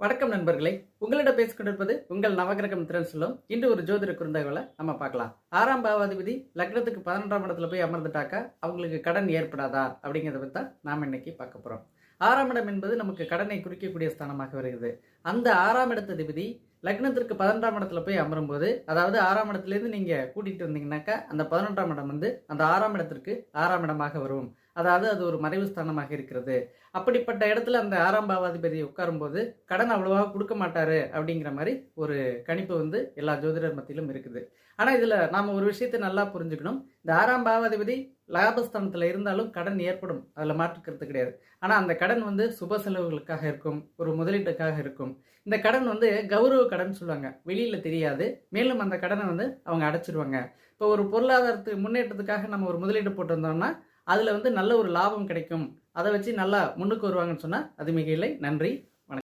வணக்கம் நண்பர்களே. உங்களிடம் பேசிக்கொண்டிருப்பது உங்கள் நவகிரகம் திறன் சொல்லும். இன்று ஒரு ஜோதிட குறுந்தகவலை நம்ம பார்க்கலாம். ஆறாம் பாவாதிபதி லக்னத்துக்கு பதினொன்றாம் இடத்துல போய் அமர்ந்துட்டாக்கா அவங்களுக்கு கடன் ஏற்படாதா அப்படிங்கிறத பற்றி தான் நாம் இன்னைக்கு பார்க்க போகிறோம் ஆறாம் இடம் என்பது நமக்கு கடனை குறிக்கக்கூடிய ஸ்தானமாக வருகிறது. அந்த ஆறாம் இடத்ததிபதி லக்னத்திற்கு பதினொன்றாம் இடத்துல போய் அமரும்போது அதாவது ஆறாம் இடத்துலேருந்து நீங்கள் கூட்டிகிட்டு இருந்தீங்கன்னாக்கா அந்த பதினொன்றாம் இடம் வந்து அந்த ஆறாம் இடத்திற்கு ஆறாம் இடமாக வரும். அதாவது அது ஒரு மறைவு ஸ்தானமாக இருக்கிறது. அப்படிப்பட்ட இடத்துல அந்த ஆறாம் பாவாதிபதி உட்காரும்போது கடன் அவ்வளோவா கொடுக்க மாட்டாரு அப்படிங்கிற மாதிரி ஒரு கணிப்பு வந்து எல்லா ஜோதிடர் மத்தியிலும் இருக்குது. ஆனால் இதில் நாம் ஒரு விஷயத்தை நல்லா புரிஞ்சுக்கணும். இந்த ஆறாம் பாவாதிபதி லாபஸ்தானத்தில் இருந்தாலும் கடன் ஏற்படும். அதில் மாற்றுக்கிறது கிடையாது. ஆனால் அந்த கடன் வந்து சுப செலவுகளுக்காக இருக்கும். ஒரு முதலீட்டுக்காக இருக்கும். இந்த கடன் வந்து கௌரவ கடன் சொல்லுவாங்க. வெளியில் தெரியாது. மேலும் அந்த கடனை வந்து அவங்க அடைச்சிடுவாங்க இப்போ ஒரு பொருளாதாரத்து முன்னேற்றத்துக்காக நம்ம ஒரு முதலீடு போட்டிருந்தோம்னா அதில் வந்து நல்ல ஒரு லாபம் கிடைக்கும். அதை வச்சு நல்லா முன்னுக்கு வருவாங்கன்னு சொன்னால் அது மிக இல்லை. நன்றி.